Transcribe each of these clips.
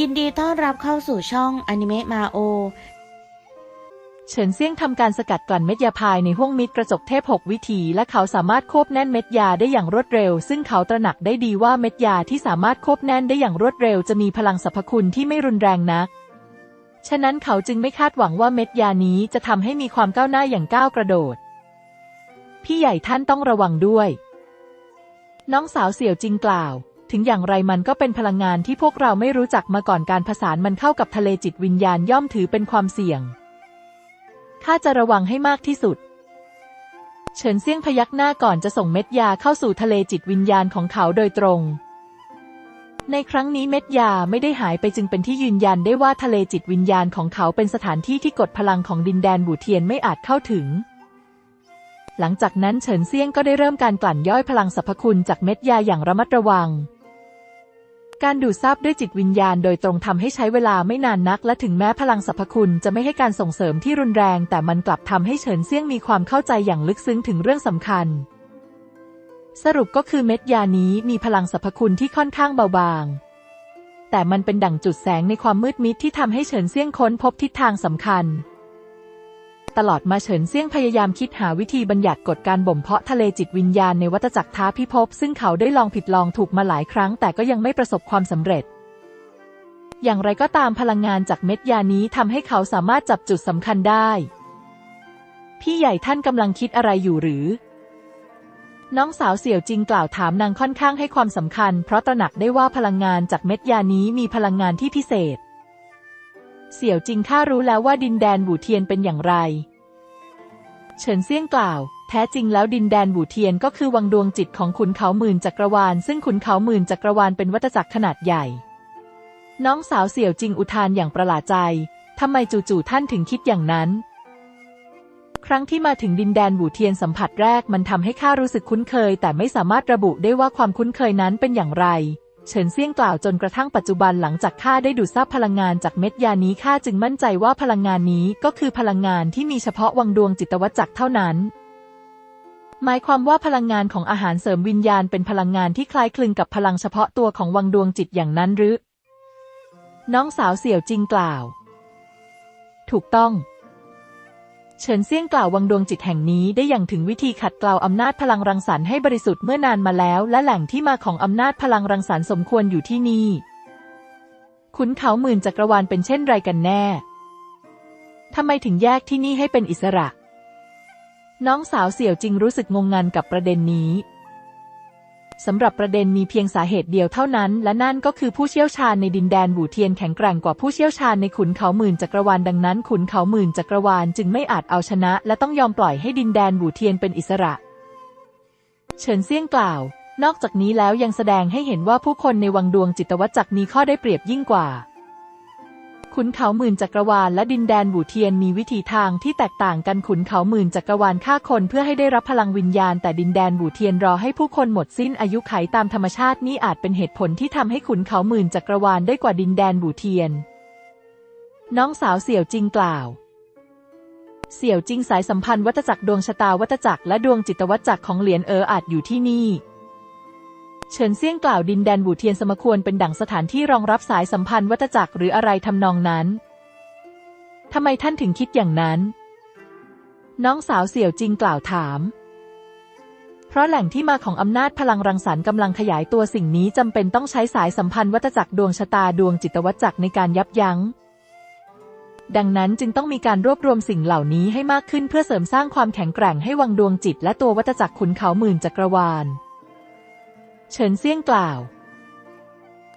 ยินดีต้อนรับเข้าสู่ช่องอนิเมะมาโอ เฉินเซี่ยงทำการสกัดกลั่นเม็ดยาพายในห้วงมิตรกระจกเทพ6วิธี และเขาสามารถควบแน่นเม็ดยาได้อย่างรวดเร็ว ซึ่งเขาตระหนักได้ดีว่าเม็ดยาที่สามารถควบแน่นได้อย่างรวดเร็ว จะมีพลังสรรพคุณที่ไม่รุนแรงนัก ฉะนั้นเขาจึงไม่คาดหวังว่าเม็ดยานี้จะทำให้มีความก้าวหน้าอย่างก้าวกระโดด พี่ใหญ่ท่านต้องระวังด้วย น้องสาวเสี่ยวจริงกล่าว ถึงอย่างไรมันก็เป็นพลังงานที่พวกเราไม่รู้จักมาก่อนการผสานมันเข้ากับทะเลจิตวิญญาณย่อมถือเป็นความเสี่ยง ข้าจะระวังให้มากที่สุด เฉินเซี่ยงพยักหน้าก่อนจะส่งเม็ดยาเข้าสู่ทะเลจิตวิญญาณของเขาโดยตรง ในครั้งนี้เม็ดยาไม่ได้หายไปจึงเป็นที่ยืนยันได้ว่าทะเลจิตวิญญาณของเขาเป็นสถานที่ที่กดพลังของดินแดนบูเทียนไม่อาจเข้าถึงหลังจากนั้นเฉินเซี่ยงก็ได้เริ่มการกลั่นย่อยพลังสรรพคุณจากเม็ดยาอย่างระมัดระวัง การดูดซับด้วยจิตวิญญาณโดยตรงทำให้ใช้เวลาไม่นานนัก และถึงแม้พลังสรรพคุณจะไม่ให้การส่งเสริมที่รุนแรง แต่มันกลับทำให้เฉินเซี่ยงมีความเข้าใจอย่างลึกซึ้งถึงเรื่องสำคัญ สรุปก็คือเม็ดยานี้มีพลังสรรพคุณที่ค่อนข้างเบาบาง แต่มันเป็นดั่งจุดแสงในความมืดมิดที่ทำให้เฉินเซี่ยงค้นพบทิศทางสำคัญ ตลอดมาเฉินเซี่ยงพยายามคิดหาวิธีบัญญัติกฎการบ่มเพาะทะเลจิตวิญญาณในวัฏจักรท้าพิภพซึ่งเขาได้ลองผิดลองถูกมาหลายครั้ง แต่ก็ยังไม่ประสบความสำเร็จ อย่างไรก็ตามพลังงานจากเม็ดยานี้ทำให้เขาสามารถจับจุดสำคัญได้ พี่ใหญ่ท่านกำลังคิดอะไรอยู่หรือ น้องสาวเสี่ยวจิงกล่าวถามนางค่อนข้างให้ความสำคัญ เพราะตระหนักได้ว่าพลังงานจากเม็ดยานี้มีพลังงานที่พิเศษ เสี่ยวจิงข้ารู้แล้วว่าดินแดนบูเทียนเป็นอย่างไร เฉินเซี่ยงกล่าว แท้จริงแล้วดินแดนบูเทียนก็คือวังดวงจิตของขุนเขาหมื่นจักรวาล ซึ่งขุนเขาหมื่นจักรวาลเป็นวัฏจักรขนาดใหญ่ น้องสาวเสี่ยวจิงอุทานอย่างประหลาดใจทำไมจู่ๆท่านถึงคิดอย่างนั้น ครั้งที่มาถึงดินแดนบูเทียนสัมผัสแรกมันทำให้ข้ารู้สึกคุ้นเคย แต่ไม่สามารถระบุได้ว่าความคุ้นเคยนั้นเป็นอย่างไร เฉินเซี่ยงกล่าวจนกระทั่งปัจจุบันหลังจากข้าได้ดูดซับพลังงานจากเม็ดยานี้ข้าจึงมั่นใจว่าพลังงานนี้ก็คือพลังงานที่มีเฉพาะวังดวงจิตวัจจักรเท่านั้น หมายความว่าพลังงานของอาหารเสริมวิญญาณเป็นพลังงานที่คล้ายคลึงกับพลังเฉพาะตัวของวังดวงจิตอย่างนั้นหรือ น้องสาวเสี่ยวจิงกล่าว ถูกต้อง เฉินเซี่ยงกล่าววังดวงจิตแห่งนี้ได้อย่างถึงวิธีขัดเกลาอำนาจพลังรังสรรค์ให้บริสุทธิ์เมื่อนานมาแล้ว และแหล่งที่มาของอำนาจพลังรังสรรค์สมควรอยู่ที่นี่ ขุนเขาหมื่นจักรวาลเป็นเช่นไรกันแน่ทำไมถึงแยกที่นี่ให้เป็นอิสระ น้องสาวเสี่ยวจริงรู้สึกงงงันกับประเด็นนี้ สำหรับประเด็นมีเพียงสาเหตุเดียวเท่านั้น และนั่นก็คือผู้เชี่ยวชาญในดินแดนบูเทียนแข็งแกร่งกว่าผู้เชี่ยวชาญในขุนเขาหมื่นจักรวาลดังนั้น ขุนเขาหมื่นจักรวาลจึงไม่อาจเอาชนะ และต้องยอมปล่อยให้ดินแดนบูเทียนเป็นอิสระ เฉินเซี่ยงกล่าว นอกจากนี้แล้วยังแสดงให้เห็นว่าผู้คนในวังดวงจิตวัจจักรมีข้อได้เปรียบยิ่งกว่า ขุนเขาหมื่นจักรวาลและดินแดนบูเทียนมีวิธีทางที่แตกต่างกันขุนเขาหมื่นจักรวาลฆ่าคนเพื่อให้ได้รับพลังวิญญาณแต่ดินแดนบูเทียนรอให้ผู้คนหมดสิ้นอายุไขตามธรรมชาตินี่อาจเป็นเหตุผลที่ทำให้ขุนเขาหมื่นจักรวาลได้กว่าดินแดนบูเทียน น้องสาวเสี่ยวจิงกล่าว เสี่ยวจิงสายสัมพันธ์วัตจักรดวงชะตาวัตจักรและดวงจิตวัตจักรของเหรียญเอออาจอยู่ที่นี่ เฉินเซี่ยงกล่าวดินแดนบูเทียนสมควรเป็นดั่งสถานที่รองรับสายสัมพันธ์วัตจักรหรืออะไรทำนองนั้น ทำไมท่านถึงคิดอย่างนั้น น้องสาวเสี่ยวจิงกล่าวถาม เพราะแหล่งที่มาของอำนาจพลังรังสรรค์กำลังขยายตัวสิ่งนี้จำเป็นต้องใช้สายสัมพันธ์วัตจักรดวงชะตาดวงจิตวัตจักรในการยับยั้งดังนั้นจึงต้องมีการรวบรวมสิ่งเหล่านี้ให้มากขึ้นเพื่อเสริมสร้างความแข็งแกร่งให้วังดวงจิตและตัววัตจักรขุนเขาหมื่นจักรวาล เฉินเซี่ยงกล่าว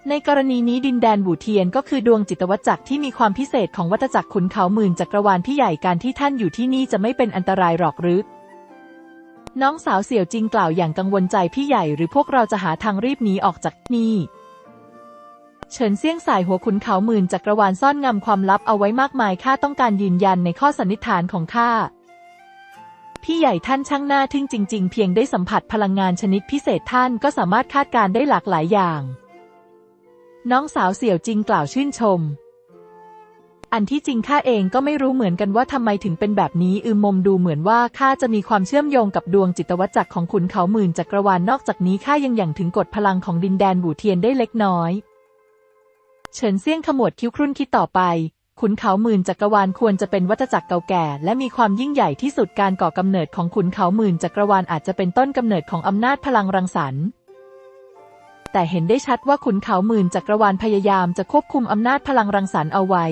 ในกรณีนี้ดินแดนบูเทียนก็คือดวงจิตวัจจักรที่มีความพิเศษของวัตจักรขุนเขาหมื่นจักรวาลที่ใหญ่การที่ท่านอยู่ที่นี่จะไม่เป็นอันตรายหรอกหรือน้องสาวเสี่ยวจิงกล่าวอย่างกังวลใจพี่ใหญ่หรือพวกเราจะหาทางรีบหนีออกจากนี่ เฉินเซี่ยงสายหัวขุนเขาหมื่นจักรวาลซ่อนงำความลับเอาไว้มากมายข้าต้องการยืนยันในข้อสันนิษฐานของข้า พี่ใหญ่ท่านช่างหน้าทึ่งจริง ๆ เพียงได้สัมผัสพลังงานชนิดพิเศษท่านก็สามารถคาดการได้หลากหลายอย่าง น้องสาวเสี่ยวจิงกล่าวชื่นชม อันที่จริงข้าเองก็ไม่รู้เหมือนกันว่าทำไมถึงเป็นแบบนี้อืมมมดูเหมือนว่าข้าจะมีความเชื่อมโยงกับดวงจิตวัจจักรของขุนเขาหมื่นจักรวาลนอกจากนี้ข้ายังอย่างถึงกฎพลังของดินแดนบูเทียนได้เล็กน้อย เฉินเซี่ยงขมวดคิ้วครุ่นคิดต่อไป ขุนเขาหมื่นจักรวาลควรจะเป็นวัฏจักรเก่าแก่ และมีความยิ่งใหญ่ที่สุดการก่อกำเนิดของขุนเขาหมื่นจักรวาลอาจจะเป็นต้นกำเนิดของอำนาจพลังรังสรรค์แต่เห็นได้ชัดว่าขุนเขาหมื่นจักรวาลพยายามจะควบคุมอำนาจพลังรังสรรค์เอาไว้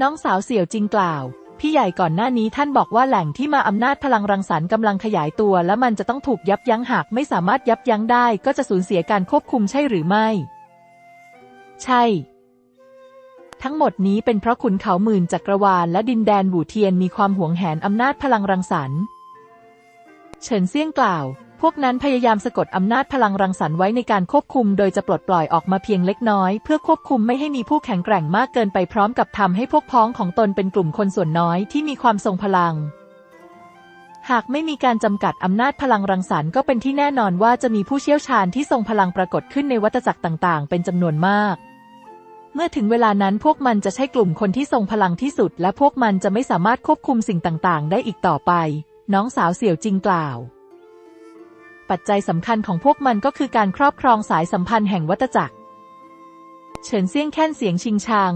น้องสาวเสี่ยวจริงกล่าว พี่ใหญ่ก่อนหน้านี้ท่านบอกว่าแหล่งที่มาอำนาจพลังรังสรรค์กำลังขยายตัว และมันจะต้องถูกยับยั้งหากไม่สามารถยับยั้งได้ ก็จะสูญเสียการควบคุมใช่หรือไม่ ใช่ ทั้งหมดนี้เป็นเพราะขุนเขาหมื่นจักรวาลและดินแดนบูเทียนมีความหวงแหนอำนาจพลังรังสรรค์เฉินเซี่ยงกล่าว พวกนั้นพยายามสะกดอำนาจพลังรังสรรค์ไว้ในการควบคุม โดยจะปลดปล่อยออกมาเพียงเล็กน้อย เพื่อควบคุมไม่ให้มีผู้แข็งแกร่งมากเกินไปพร้อมกับทำให้พวกพ้องของตนเป็นกลุ่มคนส่วนน้อยที่มีความทรงพลัง หากไม่มีการจำกัดอำนาจพลังรังสรรค์ก็เป็นที่แน่นอนว่าจะมีผู้เชี่ยวชาญที่ทรงพลังปรากฏขึ้นในวัฏจักรต่าง ๆ เป็นจำนวนมาก เมื่อถึงเวลานั้นพวกมันจะใช่กลุ่มคนที่ทรงพลังที่สุด และพวกมันจะไม่สามารถควบคุมสิ่งต่างๆ ได้อีกต่อไป น้องสาวเสี่ยวจิงกล่าว ปัจจัยสำคัญของพวกมันก็คือการครอบครองสายสัมพันธ์แห่งวัฏจักร เฉินเซี่ยงแค้นเสียงชิงชัง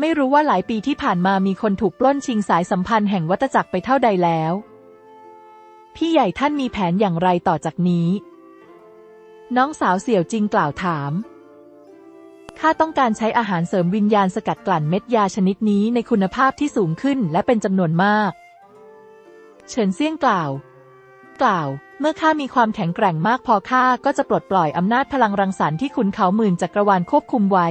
ไม่รู้ว่าหลายปีที่ผ่านมามีคนถูกปล้นชิงสายสัมพันธ์แห่งวัฏจักรไปเท่าใดแล้ว พี่ใหญ่ท่านมีแผนอย่างไรต่อจากนี้ น้องสาวเสี่ยวจิงกล่าวถาม ข้าต้องการใช้อาหารเสริมวิญญาณสกัดกลั่นเม็ดยาชนิดนี้ในคุณภาพที่สูงขึ้นและเป็นจำนวนมาก เฉินเซี่ยงกล่าว กล่าว เมื่อข้ามีความแข็งแกร่งมากพอข้าก็จะปลดปล่อยอำนาจพลังรังสรรค์ที่ขุนเขาหมื่นจักรวาลควบคุมไว้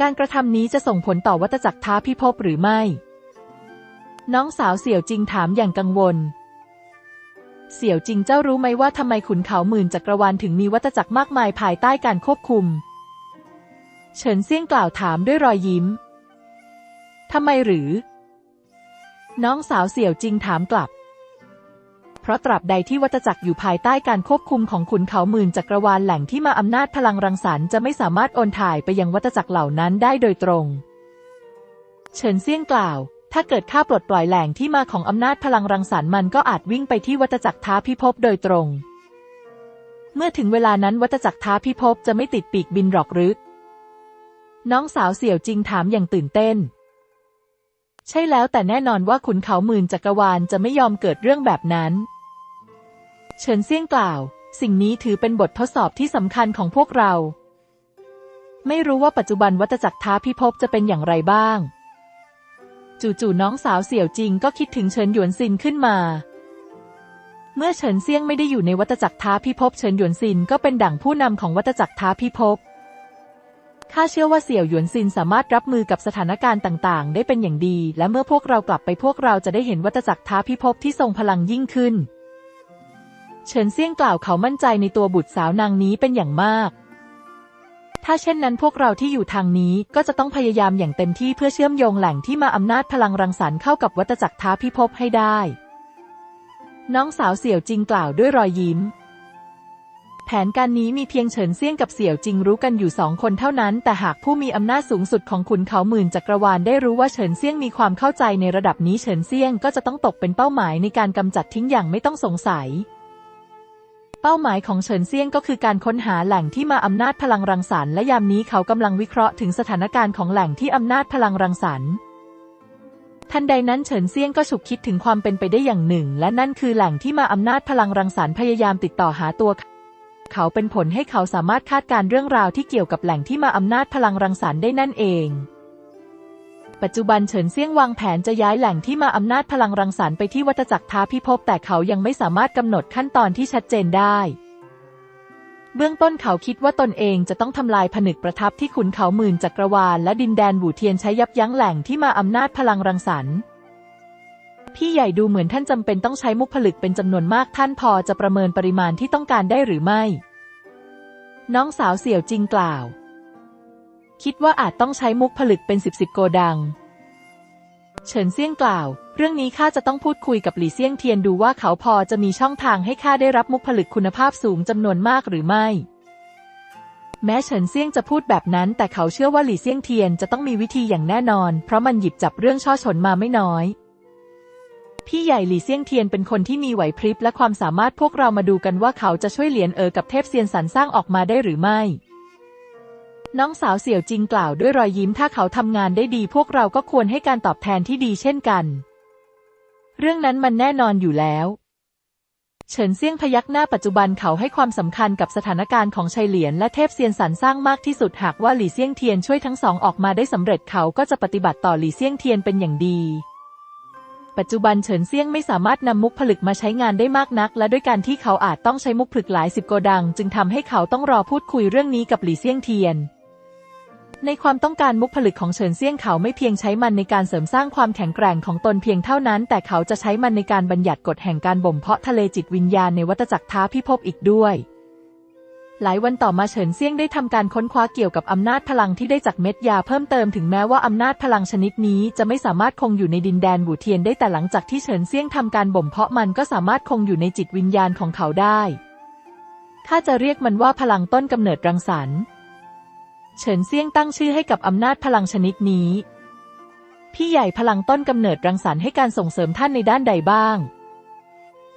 การกระทำนี้จะส่งผลต่อวัฏจักรท้าพิภพหรือไม่ น้องสาวเสี่ยวจริงถามอย่างกังวลเสี่ยวจริงเจ้ารู้ไหมว่าทำไมขุนเขาหมื่นจักรวาลถึงมีวัฏจักรมากมายภายใต้การควบคุม เฉินเซี่ยงกล่าวถามด้วยรอยยิ้ม ทำไมหรือ น้องสาวเสี่ยวจริงถามกลับ เพราะตราบใดที่วัฏจักรอยู่ภายใต้การควบคุมของขุนเขาหมื่นจักรวาลแหล่งที่มาอำนาจพลังรังสรรค์จะไม่สามารถโอนถ่ายไปยังวัฏจักรเหล่านั้นได้โดยตรง เฉินเซี่ยงกล่าว ถ้าเกิดข้าปลดปล่อยแหล่งที่มาของอำนาจพลังรังสรรค์มันก็อาจวิ่งไปที่วัฏจักรท้าพิภพโดยตรง เมื่อถึงเวลานั้นวัฏจักรท้าพิภพจะไม่ติดปีกบินหรอกหรือ น้องสาวเสี่ยวจริงถามอย่างตื่นเต้น ใช่แล้วแต่แน่นอนว่าขุนเขาหมื่นจักรวาลจะไม่ยอมเกิดเรื่องแบบนั้น เฉินเซี่ยงกล่าว สิ่งนี้ถือเป็นบททดสอบที่สำคัญของพวกเรา ไม่รู้ว่าปัจจุบันวัฏจักรท้าพิภพจะเป็นอย่างไรบ้าง จู่ๆน้องสาวเสี่ยวจริงก็คิดถึงเฉินหยวนซินขึ้นมา เมื่อเฉินเซี่ยงไม่ได้อยู่ในวัฏจักรท้าพิภพเฉินหยวนซินก็เป็นดั่งผู้นำของวัฏจักรท้าพิภพ ข้าเชื่อว่าเสี่ยวหยวนซินสามารถรับมือกับสถานการณ์ต่างๆ ได้เป็นอย่างดี และเมื่อพวกเรากลับไปพวกเราจะได้เห็นวัฏจักรท้าพิภพที่ทรงพลังยิ่งขึ้น เฉินเซี่ยงกล่าวเขามั่นใจในตัวบุตรสาวนางนี้เป็นอย่างมาก ถ้าเช่นนั้นพวกเราที่อยู่ทางนี้ก็จะต้องพยายามอย่างเต็มที่เพื่อเชื่อมโยงแหล่งที่มาอำนาจพลังรังสรรค์เข้ากับวัฏจักรท้าพิภพให้ได้ น้องสาวเสี่ยวจริงกล่าวด้วยรอยยิ้ม แผนการนี้มีเพียงเฉินเซี่ยงกับเสี่ยวจริงรู้กันอยู่สองคนเท่านั้น แต่หากผู้มีอำนาจสูงสุดของขุนเขาหมื่นจักรวาลได้รู้ว่าเฉินเซี่ยงมีความเข้าใจในระดับนี้เฉินเซี่ยงก็จะต้องตกเป็นเป้าหมายในการกำจัดทิ้งอย่างไม่ต้องสงสัย เป้าหมายของเฉินเซี่ยงก็คือการค้นหาแหล่งที่มาอำนาจพลังรังสรรค์และยามนี้เขากำลังวิเคราะห์ถึงสถานการณ์ของแหล่งที่อำนาจพลังรังสรรค์ทันใดนั้นเฉินเซี่ยงก็ฉุกคิดถึงความเป็นไปได้อย่างหนึ่ง และนั่นคือแหล่งที่มาอำนาจพลังรังสรรค์พยายามติดต่อหาตัว เขาเป็นผลให้เขาสามารถคาดการเรื่องราวที่เกี่ยวกับแหล่งที่มาอำนาจพลังรังสรรค์ได้นั่นเอง ปัจจุบันเฉินเซี่ยงวางแผนจะย้ายแหล่งที่มาอำนาจพลังรังสรรค์ไปที่วัฏจักรท้าพิภพแต่เขายังไม่สามารถกำหนดขั้นตอนที่ชัดเจนได้เบื้องต้นเขาคิดว่าตนเองจะต้องทำลายผนึกประทับที่ขุนเขาหมื่นจักรวาลและดินแดนบูเทียนใช้ยับยั้งแหล่งที่มาอำนาจพลังรังสรรค์ พี่ใหญ่ดูเหมือนท่านจำเป็นต้องใช้มุกผลึกเป็นจำนวนมากท่านพอจะประเมินปริมาณที่ต้องการได้หรือไม่ น้องสาวเสี่ยวจริงกล่าว คิดว่าอาจต้องใช้มุกผลึกเป็นสิบสิบโกดัง เฉินเซี่ยงกล่าว เรื่องนี้ข้าจะต้องพูดคุยกับหลี่เซี่ยงเทียนดูว่าเขาพอจะมีช่องทางให้ข้าได้รับมุกผลึกคุณภาพสูงจำนวนมากหรือไม่ แม้เฉินเซี่ยงจะพูดแบบนั้น แต่เขาเชื่อว่าหลี่เซี่ยงเทียนจะต้องมีวิธีอย่างแน่นอน เพราะมันหยิบจับเรื่องช่อฉนมาไม่น้อย พี่ใหญ่หลี่เซี่ยงเทียนเป็นคนที่มีไหวพริบและความสามารถพวกเรามาดูกันว่าเขาจะช่วยเหลียนเอ๋อกับเทพเซียนสันสร้างออกมาได้หรือไม่ น้องสาวเสี่ยวจิงกล่าวด้วยรอยยิ้มถ้าเขาทำงานได้ดีพวกเราก็ควรให้การตอบแทนที่ดีเช่นกัน เรื่องนั้นมันแน่นอนอยู่แล้วเฉินเซี่ยงพยักหน้าปัจจุบันเขาให้ความสำคัญกับสถานการณ์ของชัยเหลียนและเทพเซียนสันสร้างมากที่สุดหากว่าหลี่เซี่ยงเทียนช่วยทั้งสองออกมาได้สำเร็จเขาก็จะปฏิบัติต่อหลี่เซี่ยงเทียนเป็นอย่างดี ปัจจุบันเฉินเซี่ยงไม่สามารถนำมุกผลึกมาใช้งานได้มากนัก และด้วยการที่เขาอาจต้องใช้มุกผลึกหลายสิบโกดัง จึงทำให้เขาต้องรอพูดคุยเรื่องนี้กับหลี่เซี่ยงเทียน ในความต้องการมุกผลึกของเฉินเซี่ยงเขาไม่เพียงใช้มันในการเสริมสร้างความแข็งแกร่งของตนเพียงเท่านั้น แต่เขาจะใช้มันในการบัญญัติกฎแห่งการบ่มเพาะทะเลจิตวิญญาณในวัฏจักรท้าพิภพอีกด้วย หลายวันต่อมาเฉินเซี่ยงได้ทำการค้นคว้าเกี่ยวกับอำนาจพลังที่ได้จากเม็ดยาเพิ่มเติมถึงแม้ว่าอำนาจพลังชนิดนี้จะไม่สามารถคงอยู่ในดินแดนบูเทียนได้แต่หลังจากที่เฉินเซี่ยงทำการบ่มเพาะมันก็สามารถคงอยู่ในจิตวิญญาณของเขาได้ข้าจะเรียกมันว่าพลังต้นกำเนิดรังสรรค์เฉินเซี่ยงตั้งชื่อให้กับอำนาจพลังชนิดนี้ พี่ใหญ่พลังต้นกำเนิดรังสรรค์ให้การส่งเสริมท่านในด้านใดบ้าง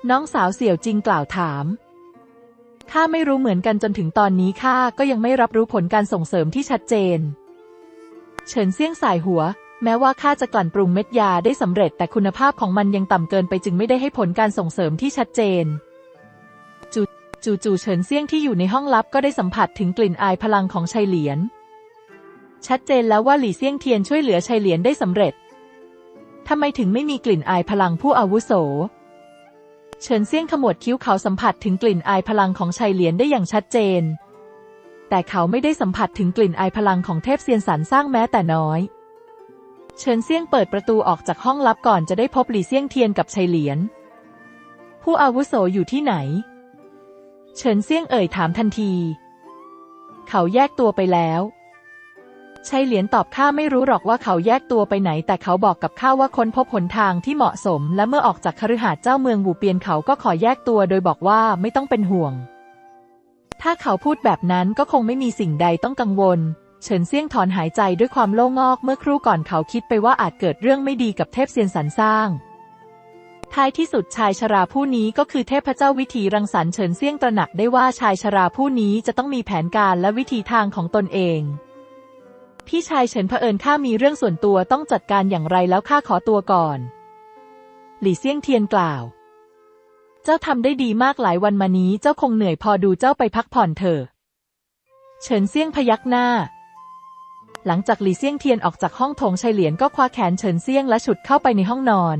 น้องสาวเสี่ยวจิงกล่าวถาม ข้าไม่รู้เหมือนกันจนถึงตอนนี้ข้าก็ยังไม่รับรู้ผลการส่งเสริมที่ชัดเจน เฉินเซี่ยงสายหัว แม้ว่าข้าจะกลั่นปรุงเม็ดยาได้สำเร็จแต่คุณภาพของมันยังต่ำเกินไปจึงไม่ได้ให้ผลการส่งเสริมที่ชัดเจนจูจู่ๆเฉินเซี่ยงที่อยู่ในห้องลับก็ได้สัมผัสถึงกลิ่นอายพลังของชัยเหลียน ชัดเจนแล้วว่าหลี่เซี่ยงเทียนช่วยเหลือชัยเหลียนได้สำเร็จทำไมถึงไม่มีกลิ่นอายพลังผู้อาวุโส เฉินเซี่ยงขมวดคิ้วเขาสัมผัสถึงกลิ่นอายพลังของชัยเหลียนได้อย่างชัดเจน แต่เขาไม่ได้สัมผัสถึงกลิ่นอายพลังของเทพเซียนสันสร้างแม้แต่น้อย เฉินเซี่ยงเปิดประตูออกจากห้องลับก่อนจะได้พบหลี่เซี่ยงเทียนกับชัยเหลียน ผู้อาวุโสอยู่ที่ไหน เฉินเซี่ยงเอ่ยถามทันที เขาแยกตัวไปแล้ว ชัยเหลียนตอบข้าไม่รู้หรอกว่าเขาแยกตัวไปไหน แต่เขาบอกกับข้าว่าค้นพบหนทางที่เหมาะสม และเมื่อออกจากคฤหาสน์เจ้าเมืองบูเปียนเขาก็ขอแยกตัวโดยบอกว่าไม่ต้องเป็นห่วง ถ้าเขาพูดแบบนั้นก็คงไม่มีสิ่งใดต้องกังวล เฉินเซี่ยงถอนหายใจด้วยความโล่งอกเมื่อครู่ก่อนเขาคิดไปว่าอาจเกิดเรื่องไม่ดีกับเทพเซียนสันสร้างท้ายที่สุดชายชราผู้นี้ก็คือเทพเจ้าวิถีรังสรรค์เฉินเซี่ยงตระหนักได้ว่าชายชราผู้นี้จะต้องมีแผนการและวิธีทางของตนเอง พี่ชายเฉินเผอิญข้ามีเรื่องส่วนตัวต้องจัดการอย่างไรแล้วข้าขอตัวก่อน หลี่เซี่ยงเทียนกล่าว เจ้าทำได้ดีมากหลายวันมานี้เจ้าคงเหนื่อยพอดูเจ้าไปพักผ่อนเถอะเฉินเซี่ยงพยักหน้า หลังจากหลี่เซี่ยงเทียนออกจากห้องโถงชัยเหลียนก็คว้าแขนเฉินเซี่ยงและฉุดเข้าไปในห้องนอน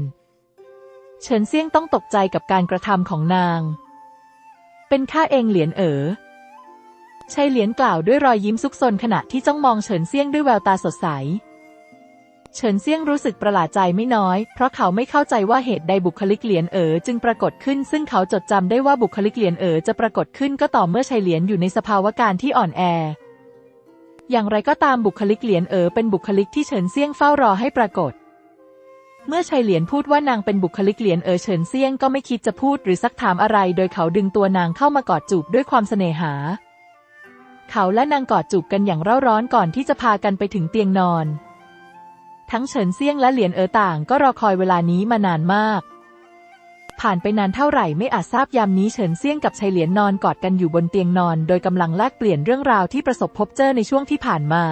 เฉินเซี่ยงต้องตกใจกับการกระทำของนาง เป็นข้าเองเหลียนเอ๋อ ชัยเหลียนกล่าวด้วยรอยยิ้มซุกซนขณะที่จ้องมองเฉินเซียงด้วยแววตาสดใส เฉินเซียงรู้สึกประหลาดใจไม่น้อย เพราะเขาไม่เข้าใจว่าเหตุใดบุคลิกเหลียนเอ๋อจึงปรากฏขึ้น ซึ่งเขาจดจำได้ว่าบุคลิกเหลียนเอ๋อจะปรากฏขึ้นก็ต่อเมื่อชัยเหลียนอยู่ในสภาวะการที่อ่อนแอ อย่างไรก็ตามบุคลิกเหลียนเอ๋อเป็นบุคลิกที่เฉินเซียงเฝ้ารอให้ปรากฏเมื่อชัยเหลียนพูดว่านางเป็นบุคลิกเหลียนเอ๋อเฉินเซียงก็ไม่คิดจะพูดหรือซักถามอะไร โดยเขาดึงตัวนางเข้ามากอดจูบด้วยความเสน่หา เขาและนางกอดจูบกันอย่างเร่าร้อนก่อนที่จะพากันไปถึงเตียงนอน ทั้งเฉินเซี่ยงและเหลียนเอ๋อต่างก็รอคอยเวลานี้มานานมาก ผ่านไปนานเท่าไหร่ไม่อาจทราบยามนี้เฉินเซี่ยงกับชัยเหลียนนอนกอดกันอยู่บนเตียงนอน โดยกำลังแลกเปลี่ยนเรื่องราวที่ประสบพบเจอในช่วงที่ผ่านมา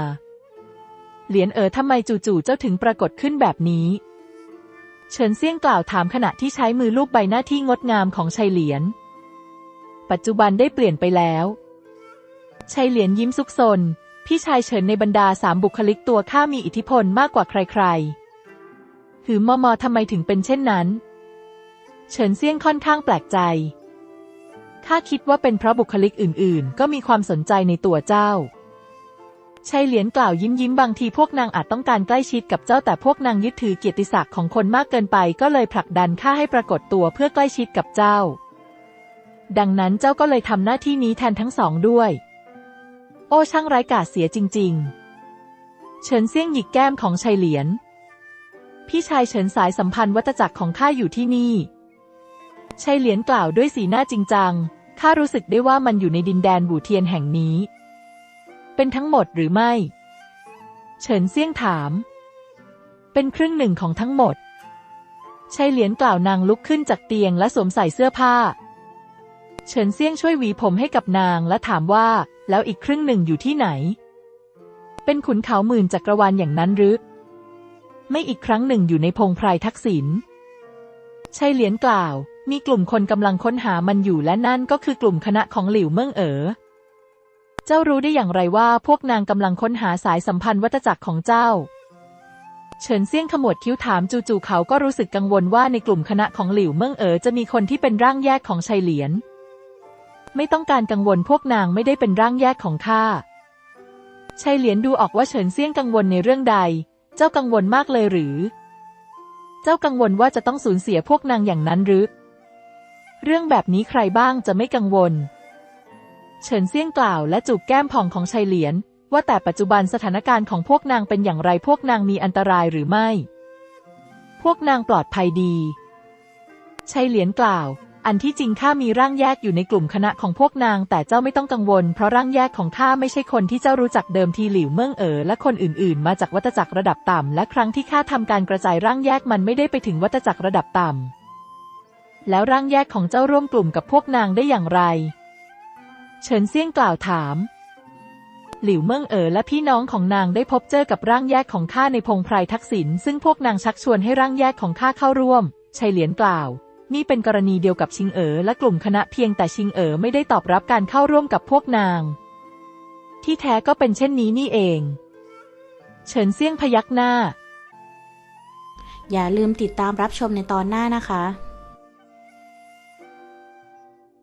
เหลียนเอ๋อทำไมจู่ๆเจ้าถึงปรากฏขึ้นแบบนี้เฉินเซี่ยงกล่าวถามขณะที่ใช้มือลูบใบหน้าที่งดงามของชัยเหลียน ปัจจุบันได้เปลี่ยนไปแล้ว ชัยเหลียนยิ้มซุกซน พี่ชายเฉินในบรรดาสามบุคลิกตัวข้ามีอิทธิพลมากกว่าใครๆ หือมอมอทำไมถึงเป็นเช่นนั้น เฉินเซี่ยงค่อนข้างแปลกใจข้าคิดว่าเป็นเพราะบุคลิกอื่นๆ ก็มีความสนใจในตัวเจ้าชัยเหลียนกล่าวยิ้มยิ้มบางทีพวกนางอาจต้องการใกล้ชิดกับเจ้าแต่พวกนางยึดถือเกียรติศักดิ์ของคนมากเกินไปก็เลยผลักดันข้าให้ปรากฏตัวเพื่อใกล้ชิดกับเจ้า ดังนั้นเจ้าก็เลยทำหน้าที่นี้แทนทั้งสองด้วย โอ้ช่างไร้กาจเสียจริง ๆ เฉินเซี่ยงหยิกแก้มของชัยเหลียน พี่ชายเฉินสายสัมพันธ์วัตจักรของข้าอยู่ที่นี่ ชัยเหลียนกล่าวด้วยสีหน้าจริงจัง ข้ารู้สึกได้ว่ามันอยู่ในดินแดนบูเทียนแห่งนี้ เป็นทั้งหมดหรือไม่ เฉินเซี่ยงถาม เป็นครึ่งหนึ่งของทั้งหมดชัยเหลียนกล่าวนางลุกขึ้นจากเตียงและสวมใส่เสื้อผ้า เฉินเซี่ยงช่วยหวีผมให้กับนางและถามว่า แล้วอีกครึ่งหนึ่งอยู่ที่ไหน เป็นขุนเขาหมื่นจักรวาลอย่างนั้นหรือ ไม่อีกครั้งหนึ่งอยู่ในพงไพรทักษิณชัยเหลียนกล่าว มีกลุ่มคนกำลังค้นหามันอยู่และนั่นก็คือกลุ่มคณะของหลิวเมิ่งเอ๋อเจ้ารู้ได้อย่างไรว่าพวกนางกำลังค้นหาสายสัมพันธ์วัตจักรของเจ้า เฉินเซี่ยงขมวดคิ้วถามจู่ๆเขาก็รู้สึกกังวลว่าในกลุ่มคณะของหลิวเมิ่งเอ๋อจะมีคนที่เป็นร่างแยกของชัยเหลียน ไม่ต้องการกังวลพวกนางไม่ได้เป็นร่างแยกของข้าชัยเหลียนดูออกว่าเฉินเซี่ยงกังวลในเรื่องใด เจ้ากังวลมากเลยหรือ เจ้ากังวลว่าจะต้องสูญเสียพวกนางอย่างนั้นหรือ เรื่องแบบนี้ใครบ้างจะไม่กังวล เฉินเซี่ยงกล่าวและจูบแก้มผ่องของชัยเหลียน ว่าแต่ปัจจุบันสถานการณ์ของพวกนางเป็นอย่างไรพวกนางมีอันตรายหรือไม่ พวกนางปลอดภัยดีชัยเหลียนกล่าว อันที่จริงข้ามีร่างแยกอยู่ในกลุ่มคณะของพวกนาง แต่เจ้าไม่ต้องกังวล เพราะร่างแยกของข้าไม่ใช่คนที่เจ้ารู้จักเดิมทีหลิวเมิ่งเอ๋อและคนอื่นๆ มาจากวัตจักรระดับต่ำและครั้งที่ข้าทำการกระจายร่างแยกมันไม่ได้ไปถึงวัตจักรระดับต่ำแล้วร่างแยกของเจ้าร่วมกลุ่มกับพวกนางได้อย่างไร เฉินเซี่ยงกล่าวถาม หลิวเมิ่งเอ๋อและพี่น้องของนางได้พบเจอกับร่างแยกของข้าในพงไพรทักษิณซึ่งพวกนางชักชวนให้ร่างแยกของข้าเข้าร่วมชัยเหลียนกล่าว นี่เป็นกรณีเดียวกับชิงเอ๋อและกลุ่มคณะเพียงแต่ชิงเอ๋อไม่ได้ตอบรับการเข้าร่วมกับพวกนาง ที่แท้ก็เป็นเช่นนี้นี่เอง เฉินเซี่ยงพยักหน้า อย่าลืมติดตามรับชมในตอนหน้านะคะ